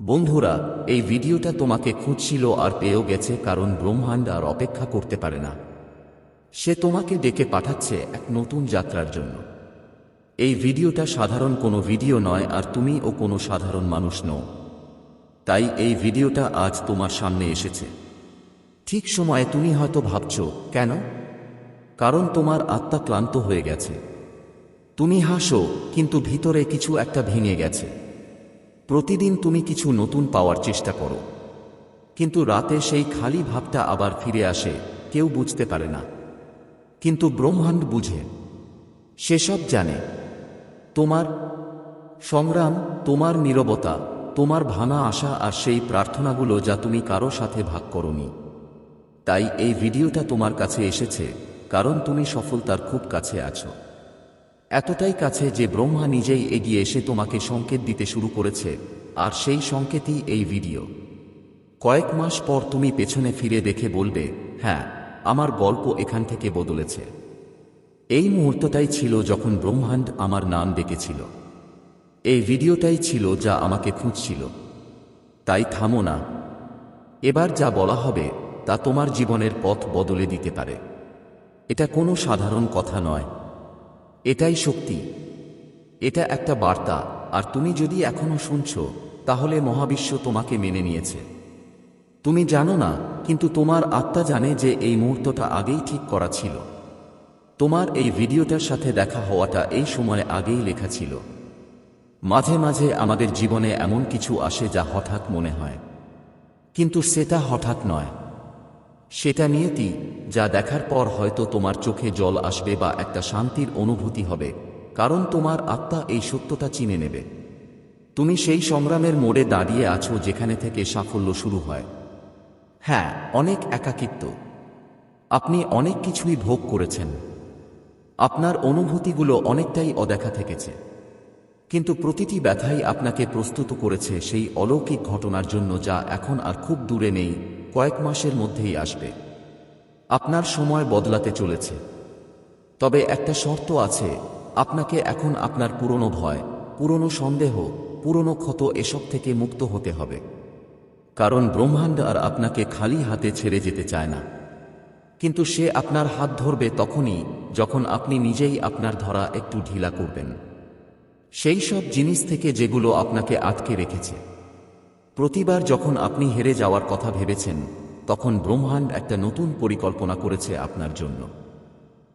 বন্ধুরা, এই ভিডিওটা তোমাকে খুঁজছিল আর পেয়েও গেছে কারণ ব্রহ্মাণ্ড আর অপেক্ষা করতে পারে না। সে তোমাকে ডেকে পাঠাচ্ছে এক নতুন যাত্রার জন্য। এই ভিডিওটা সাধারণ কোনো ভিডিও নয় আর তুমি ও কোনো সাধারণ মানুষ নও। তাই এই ভিডিওটা আজ তোমার সামনে এসেছে। ঠিক সময়ে তুমি হয়তো ভাবছ, কেন? কারণ তোমার আত্মা ক্লান্ত হয়ে গেছে। তুমি হাসো, কিন্তু ভিতরে কিছু একটা ভেঙে গেছে। প্রতিদিন তুমি কিছু নতুন পাওয়ার চেষ্টা করো। কিন্তু রাতে সেই খালি ভাবটা আবার ফিরে আসে, কেউ বুঝতে পারে না। কিন্তু ব্রহ্মাণ্ড বুঝে। সেসব জানে। তোমার সংগ্রাম, তোমার নীরবতা, তোমার ভাঙা আশা আর সেই প্রার্থনাগুলো যা তুমি কারও সাথে ভাগ করনি। তাই এই ভিডিওটা তোমার কাছে এসেছে, কারণ তুমি সফলতার খুব কাছে আছো। এতটাই কাছে যে ব্রহ্মা নিজেই এগিয়ে এসে তোমাকে সংকেত দিতে শুরু করেছে, আর সেই সংকেতই এই ভিডিও। কয়েক মাস পর তুমি পেছনে ফিরে দেখে বলবে হ্যাঁ আমার গল্প এখান থেকে বদলেছে। এই মুহূর্তটাই ছিল যখন ব্রহ্মাণ্ড আমার নাম ডেকেছিল। এই ভিডিওটাই ছিল যা আমাকে খুঁজছিল। তাই থামো না। এবার যা বলা হবে, তা তোমার জীবনের পথ বদলে দিতে পারে। এটা কোনো সাধারণ কথা নয়। এটাই শক্তি। এটা একটা বার্তা, আর তুমি যদি এখনও শুনছ, তাহলে মহাবিশ্ব তোমাকে মেনে নিয়েছে। তুমি জানো না, কিন্তু তোমার আত্মা জানে যে এই মুহূর্তটা আগেই ঠিক করা ছিল। তোমার এই ভিডিওটার সাথে দেখা হওয়াটা এই সময় আগেই লেখা ছিল। মাঝে মাঝে আমাদের জীবনে এমন কিছু আসে যা হঠাৎ মনে হয়। কিন্তু সেটা হঠাৎ নয়। সেটা নিয়তি যা দেখার পর হয়তো তোমার চোখে জল আসবে বা একটা শান্তির অনুভূতি হবে, কারণ তোমার আত্মা এই সত্যতা চিনে নেবে। তুমি সেই সংগ্রামের মোড়ে দাঁড়িয়ে আছো যেখানে থেকে সাফল্য শুরু হয়। হ্যাঁ অনেক একাকিত্ব। আপনি অনেক কিছুই ভোগ করেছেন। আপনার অনুভূতিগুলো অনেকটাই অদেখা থেকেছে। কিন্তু প্রতিটি ব্যথাই আপনাকে প্রস্তুত করেছে সেই অলৌকিক ঘটনার জন্য যা এখন আর খুব দূরে নেই কয়েক মাসের মধ্যেই আসবে। আপনার সময় বদলাতে চলেছে। তবে একটা শর্ত আছে, আপনাকে এখন আপনার পুরনো ভয়, পুরনো সন্দেহ, পুরনো ক্ষত এসব থেকে মুক্ত হতে হবে। কারণ ব্রহ্মাণ্ড আর আপনাকে খালি হাতে ছেড়ে যেতে চায় না। কিন্তু সে আপনার হাত ধরবে তখনই যখন আপনি নিজেই আপনার ধরা একটু ঢিলা করবেন। সেই সব জিনিস থেকে যেগুলো আপনাকে আটকে রেখেছে। প্রতিবার যখন আপনি হেরে যাওয়ার কথা ভেবেছেন, তখন ব্রহ্মাণ্ড একটা নতুন পরিকল্পনা করেছে আপনার জন্য।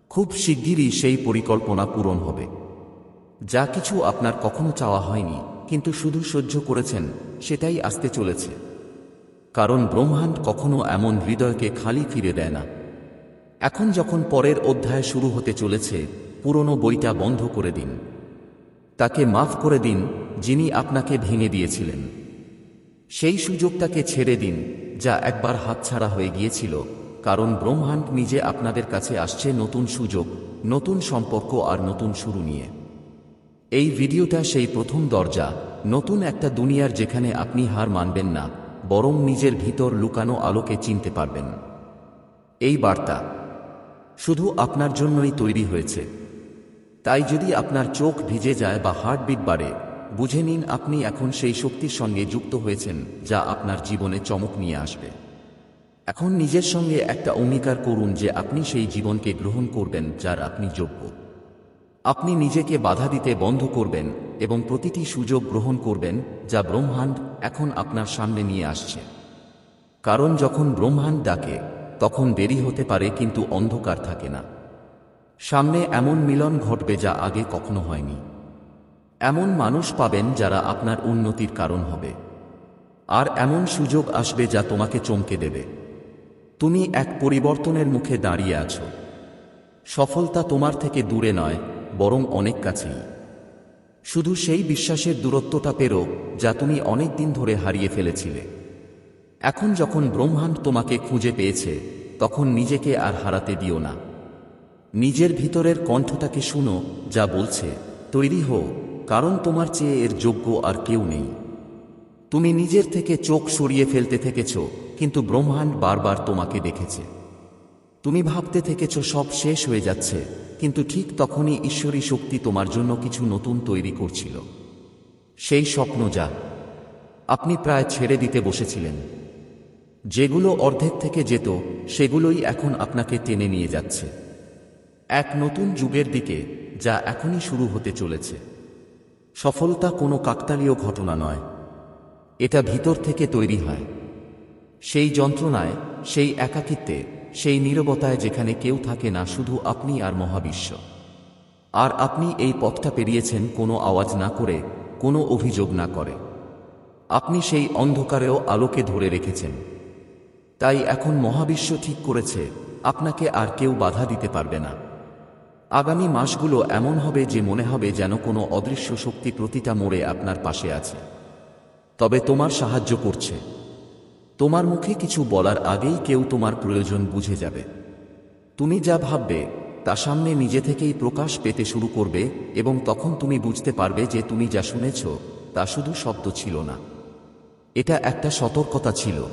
খুব শিগগিরই সেই পরিকল্পনা পূরণ হবে। যা কিছু আপনার কখনো চাওয়া হয়নি, কিন্তু শুধু সহ্য করেছেন, সেটাই আসতে চলেছে। কারণ ব্রহ্মাণ্ড কখনো এমন হৃদয়কে খালি ফিরে দেয় না। এখন যখন পরের অধ্যায় শুরু হতে চলেছে, পুরনো বইটা বন্ধ করে দিন। তাকে মাফ করে দিন যিনি আপনাকে ভেঙে দিয়েছিলেন। সেই সুযোগটাকে ছেড়ে দিন, যা একবার হাতছাড়া হয়ে গিয়েছিল, কারণ ব্রহ্মাণ্ড নিজে আপনাদের কাছে আসছে নতুন সুযোগ, নতুন সম্পর্ক আর নতুন শুরু নিয়ে। এই ভিডিওটা সেই প্রথম দরজা, নতুন একটা দুনিয়ার যেখানে আপনি হার মানবেন না, বরং নিজের ভিতর লুকানো আলোকে চিনতে পারবেন। এই বার্তা, শুধু আপনার জন্যই তৈরি হয়েছে। তাই যদি আপনার চোখ ভিজে যায় বা হার্টবিট বাড়ে বুঝে নিন আপনি এখন সেই শক্তির সঙ্গে যুক্ত হয়েছেন, যা আপনার জীবনে চমক নিয়ে আসবে। এখন নিজের সঙ্গে একটা অঙ্গীকার করুন যে আপনি সেই জীবনকে গ্রহণ করবেন, যার আপনি যোগ্য। আপনি নিজেকে বাধা দিতে বন্ধ করবেন এবং প্রতিটি সুযোগ গ্রহণ করবেন, যা ব্রহ্মাণ্ড এখন আপনার সামনে নিয়ে আসছে। কারণ যখন ব্রহ্মাণ্ড ডাকে, তখন দেরি হতে পারে কিন্তু অন্ধকার থাকে না। সামনে এমন মিলন ঘটবে যা আগে কখনো হয়নি। এমন মানুষ পাবেন যারা আপনার উন্নতির কারণ হবে। আর এমন সুযোগ আসবে যা তোমাকে চমকে দেবে। তুমি এক পরিবর্তনের মুখে দাঁড়িয়ে আছো। সফলতা তোমার থেকে দূরে নয়, বরং অনেক কাছেই। শুধু সেই বিশ্বাসের দূরত্বটা পেরো, যা তুমি অনেক দিন ধরে হারিয়ে ফেলেছিলে। এখন যখন ব্রহ্মাণ্ড তোমাকে খুঁজে পেয়েছে, তখন নিজেকে আর হারাতে দিও না। নিজের ভিতরের কণ্ঠটাকে শুনো, যা বলছে, তৈরি হও। কারণ তোমার চেয়ে এর যোগ্য আর কেউ নেই। তুমি নিজের থেকে চোখ সরিয়ে ফেলতে থেকেছ, কিন্তু ব্রহ্মাণ্ড বারবার তোমাকে দেখেছে। তুমি ভাবতে থেকেছ সব শেষ হয়ে যাচ্ছে, কিন্তু ঠিক তখনই ঈশ্বরী শক্তি তোমার জন্য কিছু নতুন তৈরি করছিল। সেই স্বপ্ন যা আপনি প্রায় ছেড়ে দিতে বসেছিলেন। যেগুলো অর্ধেক থেকে যেত, সেগুলোই এখন আপনাকে টেনে নিয়ে যাচ্ছে। এক নতুন যুগের দিকে, যা এখনই শুরু হতে চলেছে। সফলতা কোনো কাকতালীয় ঘটনা নয়। এটা ভিতর থেকে তৈরি হয়। সেই যন্ত্রণায়, সেই একাকিত্বে, সেই নীরবতায় যেখানে কেউ থাকে না, শুধু আপনি আর মহাবিশ্ব। আর আপনি এই পথটা পেরিয়েছেন কোনো আওয়াজ না করে, কোনো অভিযোগ না করে। আপনি সেই অন্ধকারেও আলোকে ধরে রেখেছেন। তাই এখন মহাবিশ্ব ঠিক করেছে, আপনাকে আর কেউ বাধা দিতে পারবে না। আগামী মাসগুলো এমন হবে যে মনে হবে যেন কোনো অদৃশ্য শক্তি প্রতিটা মোড়ে আপনার পাশে আছে। তবে তোমার সাহায্য করছে। তোমার মুখে কিছু বলার আগেই কেউ তোমার প্রয়োজন বুঝে যাবে। তুমি যা ভাববে, তা সামনে নিজে থেকেই প্রকাশ পেতে শুরু করবে এবং তখন তুমি বুঝতে পারবে যে তুমি যা শুনেছ, তা শুধু শব্দ ছিল না। এটা একটা সতর্কতা ছিল।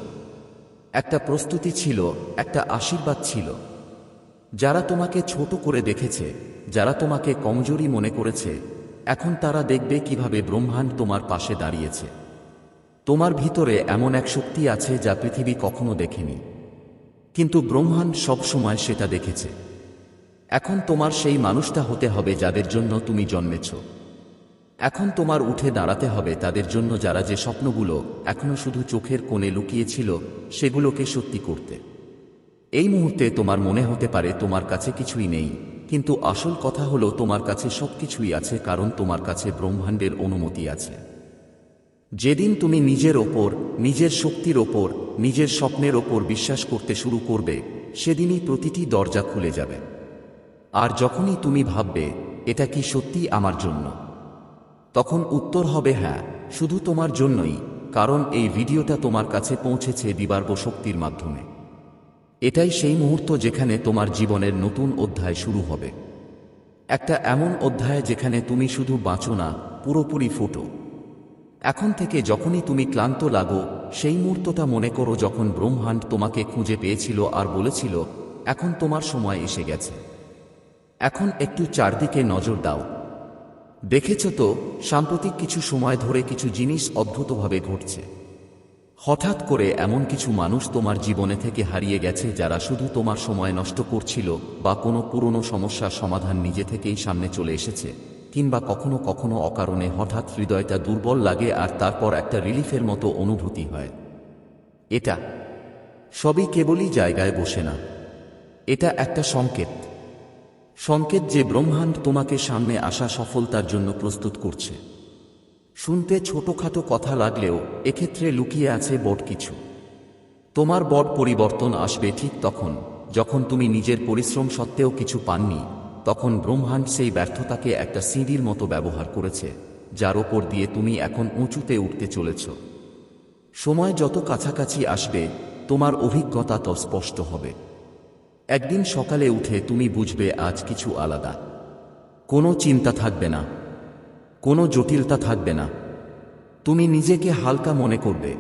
একটা প্রস্তুতি ছিল, একটা আশীর্বাদ ছিল। যারা তোমাকে ছোট করে দেখেছে, যারা তোমাকে কমজোরি মনে করেছে, এখন তারা দেখবে কীভাবে ব্রহ্মাণ্ড তোমার পাশে দাঁড়িয়েছে। তোমার ভিতরে এমন এক শক্তি আছে যা পৃথিবী কখনো দেখেনি। কিন্তু ব্রহ্মাণ্ড সব সময় সেটা দেখেছে। এখন তোমার সেই মানুষটা হতে হবে যাদের জন্য তুমি জন্মেছ। এখন তোমার উঠে দাঁড়াতে হবে তাদের জন্য যারা যে স্বপ্নগুলো এখনও শুধু চোখের কোণে লুকিয়েছিল, সেগুলোকে সত্যি করতে। এই মুহূর্তে তোমার মনে হতে পারে তোমার কাছে কিছুই নেই, কিন্তু আসল কথা হলো তোমার কাছে সবকিছুই আছে কারণ তোমার কাছে ব্রহ্মাণ্ডের অনুমতি আছে। যেদিন তুমি নিজের ওপর, নিজের শক্তির ওপর, নিজের স্বপ্নের ওপর বিশ্বাস করতে শুরু করবে, সেদিনই প্রতিটি দরজা খুলে যাবে। আর যখনই তুমি ভাববে, এটা কি সত্যি আমার জন্য? তখন উত্তর হবে হ্যাঁ শুধু তোমার জন্যই, কারণ এই ভিডিওটা তোমার কাছে পৌঁছেছে দিবার্ব শক্তির মাধ্যমে। এটাই সেই মুহূর্ত যেখানে তোমার জীবনের নতুন অধ্যায় শুরু হবে। একটা এমন অধ্যায় যেখানে তুমি শুধু বাঁচো না, পুরোপুরি ফুটো। এখন থেকে যখনই তুমি ক্লান্ত লাগো, সেই মুহূর্তটা মনে করো যখন ব্রহ্মাণ্ড তোমাকে খুঁজে পেয়েছিল আর বলেছিল, এখন তোমার সময় এসে গেছে। এখন একটু চারদিকে নজর দাও। দেখেছ তো, সাম্প্রতিক কিছু সময় ধরে কিছু জিনিস অদ্ভুতভাবে ঘটছে। হঠাৎ করে এমন কিছু মানুষ তোমার জীবনে থেকে হারিয়ে গেছে যারা শুধু তোমার সময় নষ্ট করছিল বা কোনো পুরনো সমস্যার সমাধান নিজে থেকেই সামনে চলে এসেছে, কিংবা কখনো কখনো অকারণে হঠাৎ হৃদয়টা দুর্বল লাগে আর তারপর একটা রিলিফের মতো অনুভূতি হয়। এটা সবই কেবলই জায়গায় বসে না। এটা একটা সংকেত। সংকেত যে ব্রহ্মাণ্ড তোমাকে সামনে আসা সফলতার জন্য প্রস্তুত করছে। শুনতে ছোটখাটো কথা লাগলেও এক্ষেত্রে লুকিয়ে আছে বট কিছু। তোমার বট পরিবর্তন আসবে ঠিক তখন, যখন তুমি নিজের পরিশ্রম সত্ত্বেও কিছু পাননি, তখন ব্রহ্মাণ্ড সেই ব্যর্থতাকে একটা সিঁড়ির মতো ব্যবহার করেছে, যার ওপর দিয়ে তুমি এখন উঁচুতে উঠতে চলেছ। সময় যত কাছাকাছি আসবে, তোমার অভিজ্ঞতা তো স্পষ্ট হবে। একদিন সকালে উঠে তুমি বুঝবে আজ কিছু আলাদা। কোনো চিন্তা থাকবে না। কোনো জটিলতা থাকবে না। তুমি নিজেকে হালকা মনে করবে।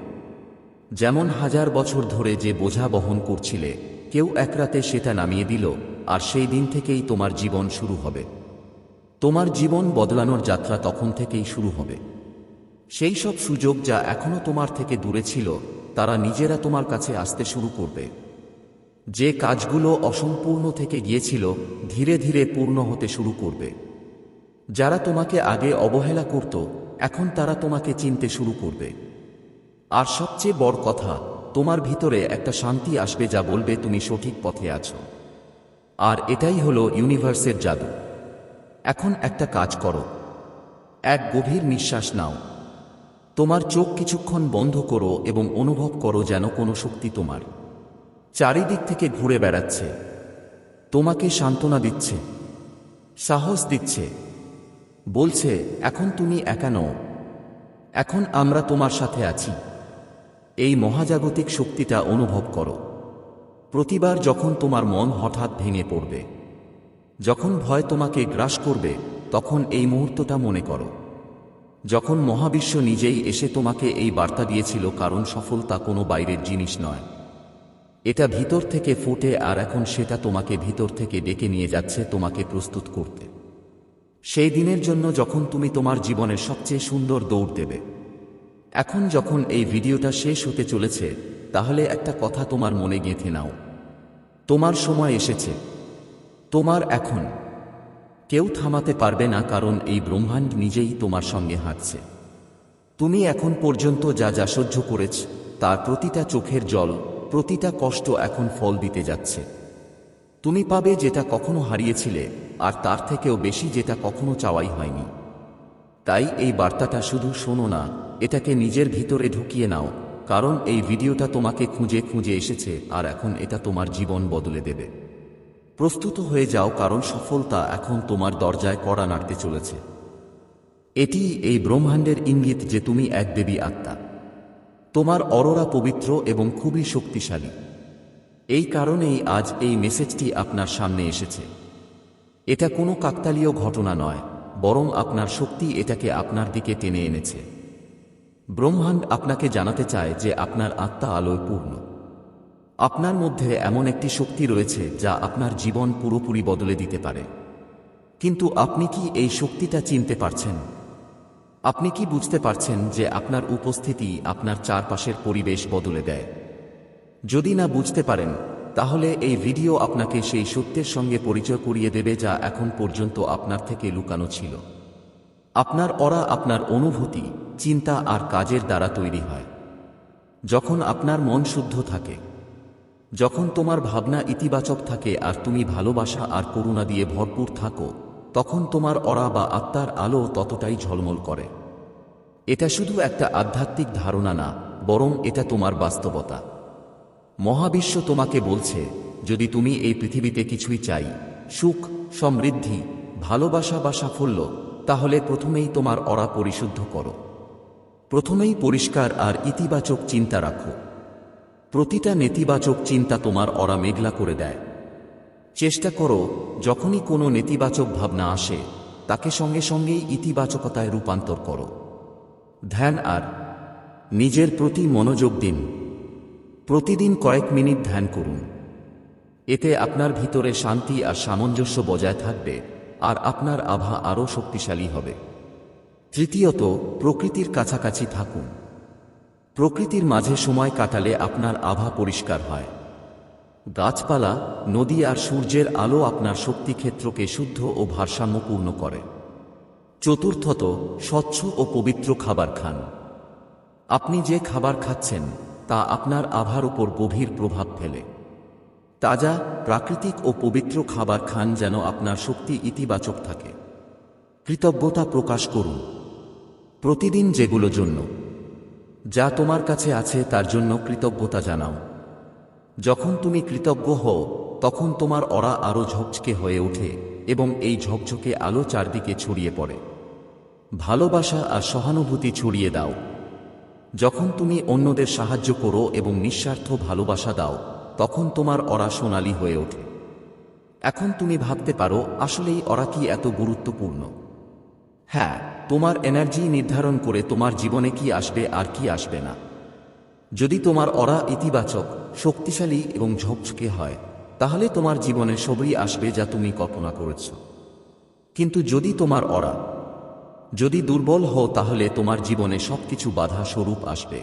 যেমন হাজার বছর ধরে যে বোঝা বহন করছিলে, কেউ এক রাতে সেটা নামিয়ে দিল, আর সেই দিন থেকেই তোমার জীবন শুরু হবে। তোমার জীবন বদলানোর যাত্রা তখন থেকেই শুরু হবে। সেই সব সুযোগ যা এখনও তোমার থেকে দূরে ছিল, তারা নিজেরা তোমার কাছে আসতে শুরু করবে। যে কাজগুলো অসম্পূর্ণ থেকে গিয়েছিল, ধীরে ধীরে পূর্ণ হতে শুরু করবে। যারা তোমাকে আগে অবহেলা করত, এখন তারা তোমাকে চিনতে শুরু করবে। আর সবচেয়ে বড় কথা, তোমার ভিতরে একটা শান্তি আসবে যা বলবে তুমি সঠিক পথে আছো। আর এটাই হলো ইউনিভার্সের জাদু। এখন একটা কাজ করো। এক গভীর নিঃশ্বাস নাও। তোমার চোখ কিছুক্ষণ বন্ধ করো এবং অনুভব করো যেন কোনো শক্তি তোমার। চারিদিক থেকে ঘুরে বেড়াচ্ছে। তোমাকে সান্ত্বনা দিচ্ছে। সাহস দিচ্ছে। বলছে, এখন তুমি একা নও। এখন আমরা তোমার সাথে আছি। এই মহাজাগতিক শক্তিটা অনুভব করো। প্রতিবার যখন তোমার মন হঠাৎ ভেঙে পড়বে, যখন ভয় তোমাকে গ্রাস করবে, তখন এই মুহূর্তটা মনে করো। যখন মহাবিশ্ব নিজেই এসে তোমাকে এই বার্তা দিয়েছিল, কারণ সফলতা কোনো বাইরের জিনিস নয়। এটা ভিতর থেকে ফুটে, আর এখন সেটা তোমাকে ভিতর থেকে ডেকে নিয়ে যাচ্ছে তোমাকে প্রস্তুত করতে। সেই দিনের জন্য যখন তুমি তোমার জীবনের সবচেয়ে সুন্দর দৌড় দেবে। এখন যখন এই ভিডিওটা শেষ হতে চলেছে, তাহলে একটা কথা তোমার মনে গেঁথে নাও। তোমার সময় এসেছে। তোমার এখন। কেউ থামাতে পারবে না কারণ এই ব্রহ্মাণ্ড নিজেই তোমার সঙ্গে হাঁটছে। তুমি এখন পর্যন্ত যা যা সহ্য করেছ, তার প্রতিটা চোখের জল, প্রতিটা কষ্ট এখন ফল দিতে যাচ্ছে। তুমি পাবে যেটা কখনো হারিয়েছিলে আর তার থেকেও বেশি যেটা কখনো চাওয়াই হয়নি। তাই এই বার্তাটা শুধু শোনো না, এটাকে নিজের ভিতরে ঢুকিয়ে নাও, কারণ এই ভিডিওটা তোমাকে খুঁজে খুঁজে এসেছে আর এখন এটা তোমার জীবন বদলে দেবে। প্রস্তুত হয়ে যাও কারণ সফলতা এখন তোমার দরজায় কড়া নাড়তে চলেছে। এটি এই ব্রহ্মাণ্ডের ইঙ্গিত যে তুমি এক দেবী আত্মা। তোমার অরোরা পবিত্র এবং খুবই শক্তিশালী। এই কারণেই আজ এই মেসেজটি আপনার সামনে এসেছে। এটা কোনো কাকতালীয় ঘটনা নয়, বরং আপনার শক্তি এটাকে আপনার দিকে টেনে এনেছে। ব্রহ্মাণ্ড আপনাকে জানাতে চায় যে আপনার আত্মা আলোয় পূর্ণ। আপনার মধ্যে এমন একটি শক্তি রয়েছে যা আপনার জীবন পুরোপুরি বদলে দিতে পারে। কিন্তু আপনি কি এই শক্তিটা চিনতে পারছেন? আপনি কি বুঝতে পারছেন যে আপনার উপস্থিতি আপনার চারপাশের পরিবেশ বদলে দেয়? যদি না বুঝতে পারেন তাহলে এই ভিডিও আপনাকে সেই সত্যের সঙ্গে পরিচয় করিয়ে দেবে যা এখন পর্যন্ত আপনার থেকে লুকানো ছিল। আপনার অরা আপনার অনুভূতি, চিন্তা আর কাজের দ্বারা তৈরি হয়। যখন আপনার মন শুদ্ধ থাকে, যখন তোমার ভাবনা ইতিবাচক থাকে আর তুমি ভালোবাসা আর করুণা দিয়ে ভরপুর থাকো, তখন তোমার অরা বা আত্মার আলো ততটাই ঝলমল করে। এটা শুধু একটা আধ্যাত্মিক ধারণা না, বরং এটা তোমার বাস্তবতা। মহাবিশ্ব তোমাকে বলছে, যদি তুমি এই পৃথিবীতে কিছুই চাই, সুখ, সমৃদ্ধি, ভালোবাসা বা সাফল্য, তাহলে প্রথমেই তোমার অরা পরিশুদ্ধ করো। প্রথমেই পরিষ্কার আর ইতিবাচক চিন্তা রাখো। প্রতিটা নেতিবাচক চিন্তা তোমার অরা মেঘলা করে দেয়। চেষ্টা করো, যখনই কোনো নেতিবাচক ভাবনা আসে, তাকে সঙ্গে সঙ্গেই ইতিবাচকতায় রূপান্তর করো। ধ্যান আর নিজের প্রতি মনোযোগ দিন। প্রতিদিন কয়েক মিনিট ধ্যান করুন। এতে আপনার ভিতরে শান্তি আর সামঞ্জস্য বজায় থাকবে, আর আপনার আভা আরও শক্তিশালী হবে। তৃতীয়ত, প্রকৃতির কাছাকাছি থাকুন। প্রকৃতির মাঝে সময় কাটালে আপনার আভা পরিষ্কার হয়। গাছপালা, নদী আর সূর্যের আলো আপনার শক্তিক্ষেত্রকে শুদ্ধ ও ভারসাম্যপূর্ণ করে। চতুর্থত, স্বচ্ছ ও পবিত্র খাবার খান। আপনি যে খাবার খাচ্ছেন তা আপনার আভার উপর গভীর প্রভাব ফেলে। তাজা, প্রাকৃতিক ও পবিত্র খাবার খান যেন আপনার শক্তি ইতিবাচক থাকে। কৃতজ্ঞতা প্রকাশ করুন। প্রতিদিন যেগুলো জন্য। যা তোমার কাছে আছে তার জন্য কৃতজ্ঞতা জানাও। যখন তুমি কৃতজ্ঞ হও, তখন তোমার অরা আরও ঝকঝকে হয়ে ওঠে এবং এই ঝকঝকে আলো চারদিকে ছড়িয়ে পড়ে। ভালোবাসা আর সহানুভূতি ছড়িয়ে দাও। যখন তুমি অন্যদের সাহায্য করো এবং নিঃস্বার্থ ভালোবাসা দাও, তখন তোমার অরা সোনালি হয়ে ওঠে। এখন তুমি ভাবতে পারো, আসলেই অরা কি এত গুরুত্বপূর্ণ? হ্যাঁ তোমার এনার্জি নির্ধারণ করে তোমার জীবনে কি আসবে আর কি আসবে না। যদি তোমার অরা ইতিবাচক, শক্তিশালী এবং ঝকঝকে হয়, তাহলে তোমার জীবনে সবই আসবে যা তুমি কল্পনা করেছ। কিন্তু যদি তোমার অরা যদি দুর্বল হও তাহলে তোমার জীবনে সবকিছু বাধা স্বরূপ আসবে।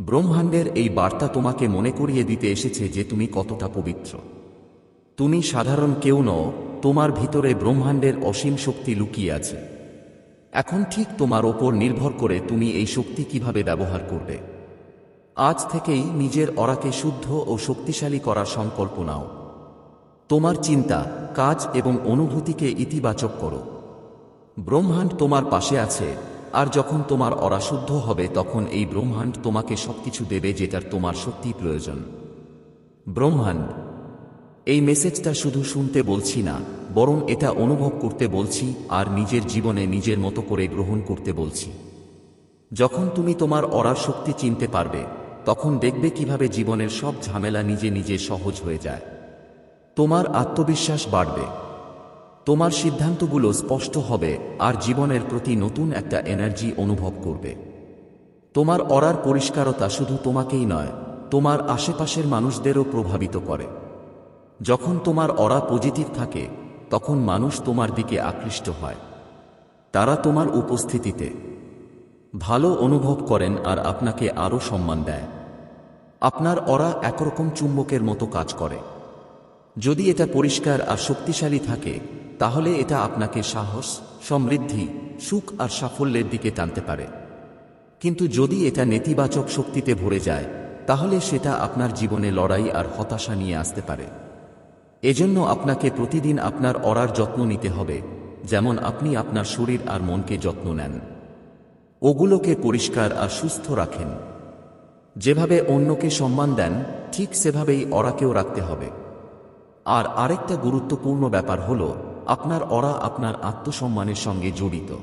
ব্রহ্মাণ্ডের এই বার্তা তোমাকে মনে করিয়ে দিতে এসেছে যে তুমি কতটা পবিত্র। তুমি সাধারণ কেউ নও, তোমার ভিতরে ব্রহ্মাণ্ডের অসীম শক্তি লুকিয়ে আছে। এখন ঠিক তোমার ওপর নির্ভর করে তুমি এই শক্তি কীভাবে ব্যবহার করবে। আজ থেকেই নিজের অরাকে শুদ্ধ ও শক্তিশালী করার সংকল্প নাও। তোমার চিন্তা, কাজ এবং অনুভূতিকে ইতিবাচক করো। ব্রহ্মাণ্ড তোমার পাশে আছে, আর যখন তোমার অরাশুদ্ধ হবে তখন এই ব্রহ্মাণ্ড তোমাকে সবকিছু দেবে যেটার তোমার সত্যি প্রয়োজন। ব্রহ্মাণ্ড, এই মেসেজটা শুধু শুনতে বলছি না, বরং এটা অনুভব করতে বলছি আর নিজের জীবনে নিজের মতো করে গ্রহণ করতে বলছি। যখন তুমি তোমার অরার শক্তি চিনতে পারবে, তখন দেখবে কীভাবে জীবনের সব ঝামেলা নিজে নিজে সহজ হয়ে যায়। তোমার আত্মবিশ্বাস বাড়বে। তোমার সিদ্ধান্তগুলো স্পষ্ট হবে আর জীবনের প্রতি নতুন একটা এনার্জি অনুভব করবে। তোমার অরার পরিষ্কারতা শুধু তোমাকেই নয়, তোমার আশেপাশের মানুষদেরও প্রভাবিত করে। যখন তোমার অরা পজিটিভ থাকে, তখন মানুষ তোমার দিকে আকৃষ্ট হয়। তারা তোমার উপস্থিতিতে ভালো অনুভব করেন আর আপনাকে আরও সম্মান দেয়। আপনার অরা একরকম চুম্বকের মতো কাজ করে। যদি এটা পরিষ্কার আর শক্তিশালী থাকে তাহলে এটা আপনাকে সাহস, সমৃদ্ধি, সুখ আর সাফল্যের দিকে টানতে পারে। কিন্তু যদি এটা নেতিবাচক শক্তিতে ভরে যায়, তাহলে সেটা আপনার জীবনে লড়াই আর হতাশা নিয়ে আসতে পারে। এজন্য আপনাকে প্রতিদিন আপনার অরার যত্ন নিতে হবে, যেমন আপনি আপনার শরীর আর মনকে যত্ন নেন। ওগুলোকে পরিষ্কার আর সুস্থ রাখেন। যেভাবে অন্যকে সম্মান দেন, ঠিক সেভাবেই অরাকেও রাখতে হবে। আর আরেকটা গুরুত্বপূর্ণ ব্যাপার হল আপনার অরা আপনার আত্মসম্মানের সঙ্গে জড়িত।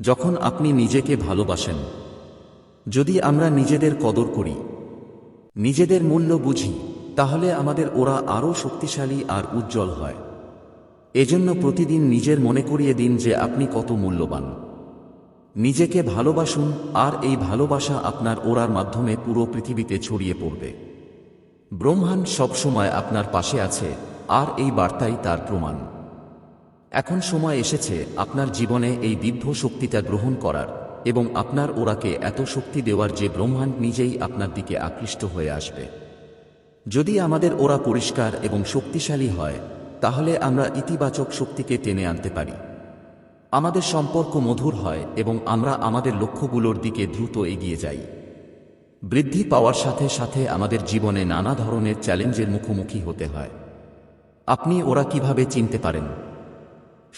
যখন আপনি নিজেকে ভালোবাসেন, যদি আমরা নিজেদের কদর করি, নিজেদের মূল্য বুঝি, তাহলে আমাদের ওরা আরও শক্তিশালী আর উজ্জ্বল হয়। এজন্য প্রতিদিন নিজের মনে করিয়ে দিন যে আপনি কত মূল্যবান। নিজেকে ভালোবাসুন, আর এই ভালোবাসা আপনার ওরার মাধ্যমে পুরো পৃথিবীতে ছড়িয়ে পড়বে। ব্রহ্মাণ্ড সবসময় আপনার পাশে আছে, আর এই বার্তাই তার প্রমাণ। এখন সময় এসেছে আপনার জীবনে এই দিব্য শক্তিটা গ্রহণ করার এবং আপনার ওরাকে এত শক্তি দেওয়ার যে ব্রহ্মাণ্ড নিজেই আপনার দিকে আকৃষ্ট হয়ে আসবে। যদি আমাদের ওরা পরিষ্কার এবং শক্তিশালী হয়, তাহলে আমরা ইতিবাচক শক্তিকে টেনে আনতে পারি। আমাদের সম্পর্ক মধুর হয় এবং আমরা আমাদের লক্ষ্যগুলোর দিকে দ্রুত এগিয়ে যাই। বৃদ্ধি পাওয়ার সাথে সাথে আমাদের জীবনে নানা ধরনের চ্যালেঞ্জের মুখোমুখি হতে হয়। আপনি ওরা কীভাবে চিনতে পারেন?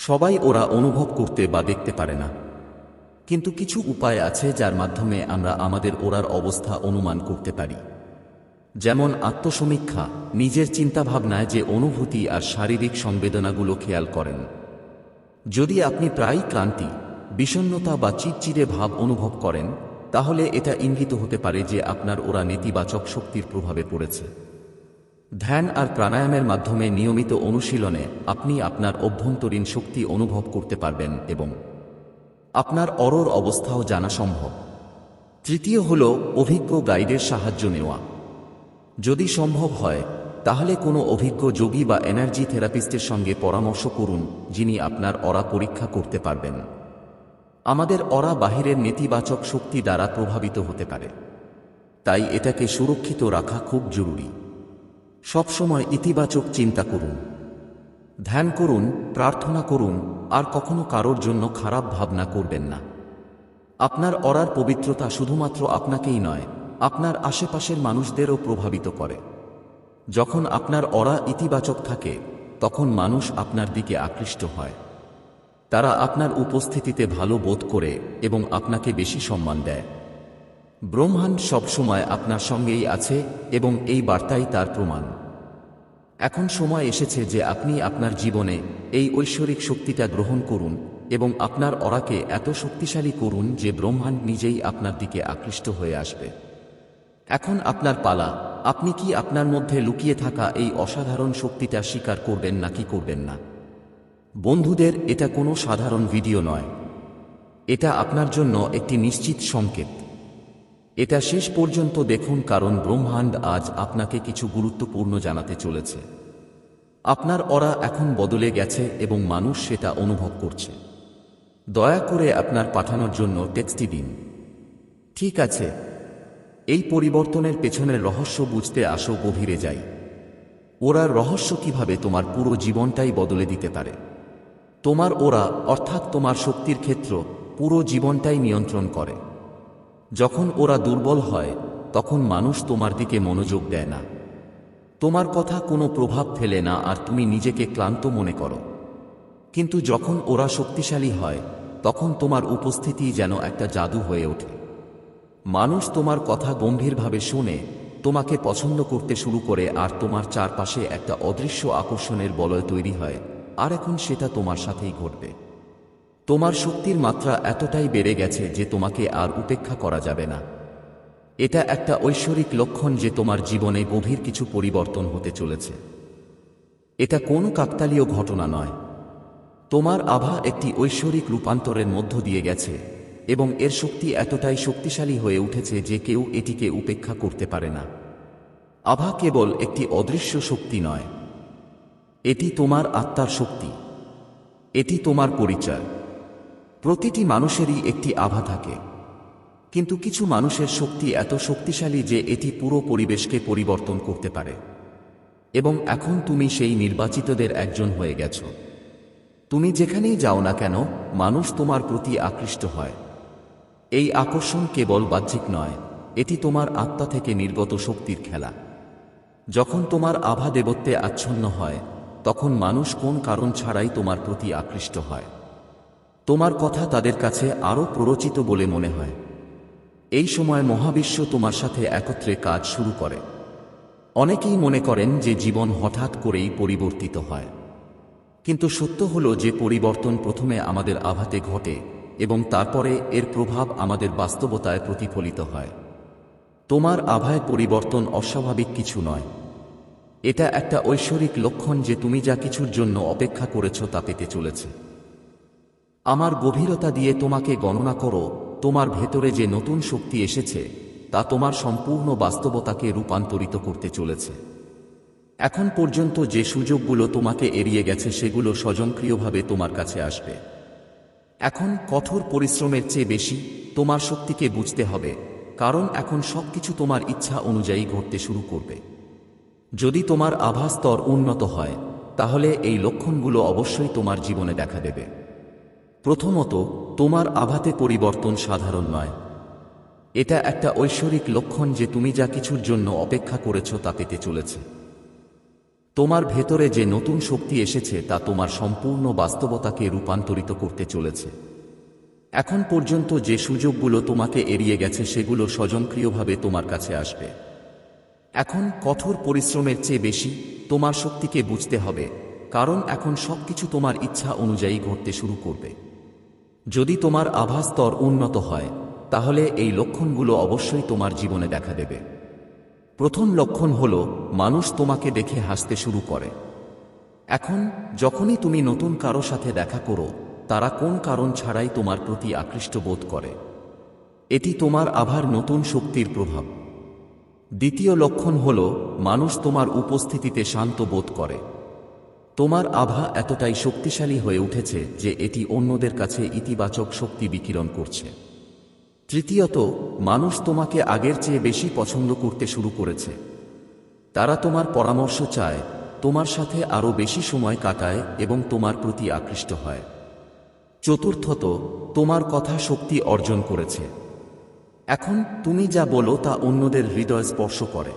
সবাই ওরা অনুভব করতে বা দেখতে পারে না। কিন্তু কিছু উপায় আছে যার মাধ্যমে আমরা আমাদের ওরার অবস্থা অনুমান করতে পারি। যেমন আত্মসমীক্ষা, নিজের চিন্তাভাবনায় যে অনুভূতি আর শারীরিক সংবেদনাগুলো খেয়াল করেন। যদি আপনি প্রায়ই ক্লান্তি বিষণ্নতা বা চিটচিড়ে ভাব অনুভব করেন, তাহলে এটা ইঙ্গিত হতে পারে যে আপনার ওরা নেতিবাচক শক্তির প্রভাবে পড়েছে। ধ্যান আর প্রাণায়ামের মাধ্যমে নিয়মিত অনুশীলনে আপনি আপনার অভ্যন্তরীণ শক্তি অনুভব করতে পারবেন এবং আপনার অরর অবস্থাও জানা সম্ভব। তৃতীয় হল অভিজ্ঞ গাইডের সাহায্য নেওয়া। যদি সম্ভব হয়, তাহলে কোনো অভিজ্ঞ যোগী বা এনার্জি থেরাপিস্টের সঙ্গে পরামর্শ করুন, যিনি আপনার অরা পরীক্ষা করতে পারবেন। আমাদের অরা বাহিরের নেতিবাচক শক্তি দ্বারা প্রভাবিত হতে পারে। তাই এটাকে সুরক্ষিত রাখা খুব জরুরি। সবসময় ইতিবাচক চিন্তা করুন। ধ্যান করুন, প্রার্থনা করুন, আর কখনো কারোর জন্য খারাপ ভাবনা করবেন না। আপনার অরার পবিত্রতা শুধুমাত্র আপনাকেই নয়, আপনার আশেপাশের মানুষদেরও প্রভাবিত করে। যখন আপনার অরা ইতিবাচক থাকে, তখন মানুষ আপনার দিকে আকৃষ্ট হয়। তারা আপনার উপস্থিতিতে ভালো বোধ করে এবং আপনাকে বেশি সম্মান দেয়। ব্রহ্মাণ্ড সবসময় আপনার সঙ্গেই আছে এবং এই বার্তাই তার প্রমাণ। এখন সময় এসেছে যে আপনি আপনার জীবনে এই ঐশ্বরিক শক্তিটা গ্রহণ করুন এবং আপনার অরাকে এত শক্তিশালী করুন যে ব্রহ্মাণ্ড নিজেই আপনার দিকে আকৃষ্ট হয়ে আসবে। এখন আপনার পালা, আপনি কি আপনার মধ্যে লুকিয়ে থাকা এই অসাধারণ শক্তিটা স্বীকার করবেন নাকি করবেন না? বন্ধুদের, এটা কোনো সাধারণ ভিডিও নয়। এটা আপনার জন্য একটি নিশ্চিত সংকেত। এটা শেষ পর্যন্ত দেখুন কারণ ব্রহ্মাণ্ড আজ আপনাকে কিছু গুরুত্বপূর্ণ জানাতে চলেছে। আপনার অরা এখন বদলে গেছে এবং মানুষ সেটা অনুভব করছে। দয়া করে আপনার পাঠানোর জন্য টেক্সটি দিন। ঠিক আছে। এই পরিবর্তনের পেছনের রহস্য বুঝতে আসো, গভীরে যাই। ওরা রহস্য কীভাবে তোমার পুরো জীবনটাই বদলে দিতে পারে? তোমার ওরা, অর্থাৎ তোমার শক্তির ক্ষেত্র, পুরো জীবনটাই নিয়ন্ত্রণ করে। যখন ওরা দুর্বল হয়, তখন মানুষ তোমার দিকে মনোযোগ দেয় না। তোমার কথা কোনো প্রভাব ফেলে না আর তুমি নিজেকে ক্লান্ত মনে করো। কিন্তু যখন ওরা শক্তিশালী হয়, তখন তোমার উপস্থিতি যেন একটা জাদু হয়ে ওঠে। মানুষ তোমার কথা গম্ভীরভাবে শুনে, তোমাকে পছন্দ করতে শুরু করে আর তোমার চারপাশে একটা অদৃশ্য আকর্ষণের বলয় তৈরি হয়, আর এখন সেটা তোমার সাথেই ঘটবে। তোমার শক্তির মাত্রা এতটাই বেড়ে গেছে যে তোমাকে আর উপেক্ষা করা যাবে না। এটা একটা ঐশ্বরিক লক্ষণ যে তোমার জীবনে গভীর কিছু পরিবর্তন হতে চলেছে। এটা কোনো কাকতালীয় ঘটনা নয়। তোমার আভা একটি ঐশ্বরিক রূপান্তরের মধ্য দিয়ে গেছে এবং এর শক্তি এতটাই শক্তিশালী হয়ে উঠেছে যে কেউ এটিকে উপেক্ষা করতে পারে না। আভা কেবল একটি অদৃশ্য শক্তি নয়। এটি তোমার আত্মার শক্তি। এটি তোমার পরিচয়। প্রতিটি মানুষেরই একটি আভা থাকে। কিন্তু কিছু মানুষের শক্তি এত শক্তিশালী যে এটি পুরো পরিবেশকে পরিবর্তন করতে পারে। এবং এখন তুমি সেই নির্বাচিতদের একজন হয়ে গেছ। তুমি যেখানেই যাও না কেন, মানুষ তোমার প্রতি আকৃষ্ট হয়। এই আকর্ষণ কেবল বাহ্যিক নয়, এটি তোমার আত্মা থেকে নির্গত শক্তির খেলা। যখন তোমার আভা দেবত্বে আচ্ছন্ন হয়, তখন মানুষ কোন কারণ ছাড়াই তোমার প্রতি আকৃষ্ট হয়। তোমার কথা তাদের কাছে আরও প্ররোচিত বলে মনে হয়। এই সময় মহাবিশ্ব তোমার সাথে একত্রে কাজ শুরু করে। অনেকেই মনে করেন যে জীবন হঠাৎ করেই পরিবর্তিত হয়। কিন্তু সত্য হল যে পরিবর্তন প্রথমে আমাদের আঘাতে ঘটে এবং তারপরে এর প্রভাব আমাদের বাস্তবতায় প্রতিফলিত হয়। তোমার আভায় পরিবর্তন অস্বাভাবিক কিছু নয়। এটা একটা ঐশ্বরিক লক্ষণ যে তুমি যা কিছুর জন্য অপেক্ষা করেছ তা পেতে চলেছে। আমার গভীরতা দিয়ে তোমাকে গণনা করো, তোমার ভেতরে যে নতুন শক্তি এসেছে, তা তোমার সম্পূর্ণ বাস্তবতাকে রূপান্তরিত করতে চলেছে। এখন পর্যন্ত যে সুযোগগুলো তোমাকে এড়িয়ে গেছে সেগুলো স্বজনক্রিয়ভাবে তোমার কাছে আসবে। এখন কঠোর পরিশ্রমের চেয়ে বেশি তোমার শক্তিকে বুঝতে হবে, কারণ এখন সবকিছু তোমার ইচ্ছা অনুযায়ী ঘটতে শুরু করবে। যদি তোমার আভা স্তর উন্নত হয়, তাহলে এই লক্ষণগুলো অবশ্যই তোমার জীবনে দেখা দেবে। প্রথমত, তোমার আভাতে পরিবর্তন সাধারণ নয়। এটা একটা ঐশ্বরিক লক্ষণ যে তুমি যা কিছুর জন্য অপেক্ষা করেছ তা পেতে চলেছে। তোমার ভেতরে যে নতুন শক্তি এসেছে তা তোমার সম্পূর্ণ বাস্তবতাকে রূপান্তরিত করতে চলেছে। এখন পর্যন্ত যে সুযোগগুলো তোমাকে এড়িয়ে গেছে সেগুলো স্বয়ংক্রিয়ভাবে তোমার কাছে আসবে। এখন কঠোর পরিশ্রমের চেয়ে বেশি তোমার শক্তিকে বুঝতে হবে, কারণ এখন সবকিছু তোমার ইচ্ছা অনুযায়ী ঘটতে শুরু করবে। যদি তোমার আভা স্তর উন্নত হয়, তাহলে এই লক্ষণগুলো অবশ্যই তোমার জীবনে দেখা দেবে। প্রথম লক্ষণ হল, মানুষ তোমাকে দেখে হাসতে শুরু করে। এখন, যখনই তুমি নতুন কারও সাথে দেখা করো, তারা কোন কারণ ছাড়াই তোমার প্রতি আকৃষ্ট বোধ করে। এটি তোমার আভার নতুন শক্তির প্রভাব। দ্বিতীয় লক্ষণ হল, মানুষ তোমার উপস্থিতিতে শান্ত বোধ করে। তোমার আভা এতটাই শক্তিশালী হয়ে উঠেছে যে এটি অন্যদের কাছে ইতিবাচক শক্তি বিকিরণ করছে। তৃতীয়ত, মানুষ তোমাকে আগের চেয়ে বেশি পছন্দ করতে শুরু করেছে। তারা তোমার পরামর্শ চায়, তোমার সাথে আরও বেশি সময় কাটায় এবং তোমার প্রতি আকৃষ্ট হয়। চতুর্থত, তোমার কথা শক্তি অর্জন করেছে। এখন তুমি যা বলো তা অন্যদের হৃদয় স্পর্শ করে।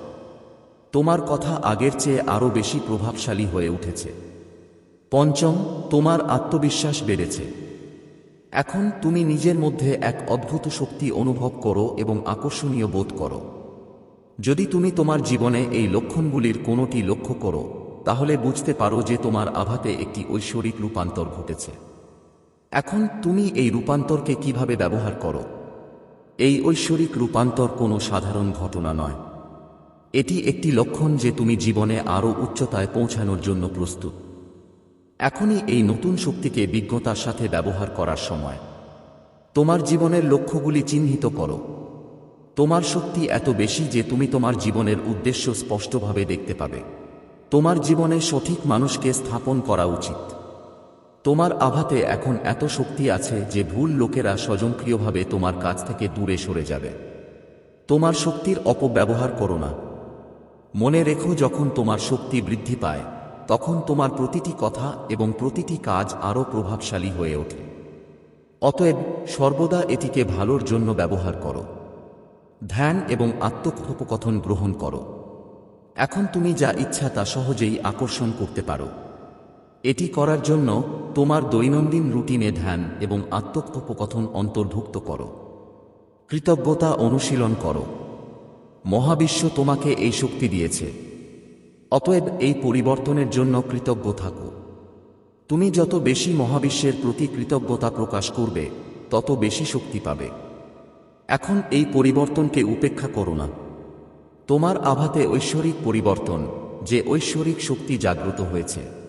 তোমার কথা আগের চেয়ে আরও বেশি প্রভাবশালী হয়ে উঠেছে। পঞ্চম, তোমার আত্মবিশ্বাস বেড়েছে। এখন তুমি নিজের মধ্যে এক অদ্ভুত শক্তি অনুভব করো এবং আকর্ষণীয় বোধ করো। যদি তুমি তোমার জীবনে এই লক্ষণগুলির কোনোটি লক্ষ্য করো, তাহলে বুঝতে পারো যে তোমার আভাতে একটি ঐশ্বরিক রূপান্তর ঘটেছে। এখন তুমি এই রূপান্তরকে কীভাবে ব্যবহার করো? এই ঐশ্বরিক রূপান্তর কোনো সাধারণ ঘটনা নয়। এটি একটি লক্ষণ যে তুমি জীবনে আরও উচ্চতায় পৌঁছানোর জন্য প্রস্তুত। এখনই এই নতুন শক্তিকে বিজ্ঞতার সাথে ব্যবহার করার সময়। তোমার জীবনের লক্ষ্যগুলি চিহ্নিত করো। তোমার শক্তি এত বেশি যে তুমি তোমার জীবনের উদ্দেশ্য স্পষ্টভাবে দেখতে পাবে। তোমার জীবনে সঠিক মানুষকে স্থাপন করা উচিত। তোমার আভাতে এখন এত শক্তি আছে যে ভুল লোকেরা স্বয়ংক্রিয়ভাবে তোমার কাছ থেকে দূরে সরে যাবে। তোমার শক্তির অপব্যবহার করো না। মনে রেখো যখন তোমার শক্তি বৃদ্ধি পায় তখন তোমার প্রতিটি কথা এবং প্রতিটি কাজ আরও প্রভাবশালী হয়ে ওঠে। অতএব সর্বদা এটিকে ভালোর জন্য ব্যবহার করো। ধ্যান এবং আত্মকথোপকথন গ্রহণ করো। এখন তুমি যা ইচ্ছা তা সহজেই আকর্ষণ করতে পারো। এটি করার জন্য তোমার দৈনন্দিন রুটিনে ধ্যান এবং আত্মকথোপকথন অন্তর্ভুক্ত করো। কৃতজ্ঞতা অনুশীলন করো। মহাবিশ্ব তোমাকে এই শক্তি দিয়েছে। অতএব এই পরিবর্তনের জন্য কৃতজ্ঞ থাকো। তুমি যত বেশি মহাবিশ্বের প্রতি কৃতজ্ঞতা প্রকাশ করবে, তত বেশি শক্তি পাবে। এখন এই পরিবর্তনকে উপেক্ষা করো না। তোমার আভাতে ঐশ্বরিক পরিবর্তন, যে ঐশ্বরিক শক্তি জাগ্রত হয়েছে।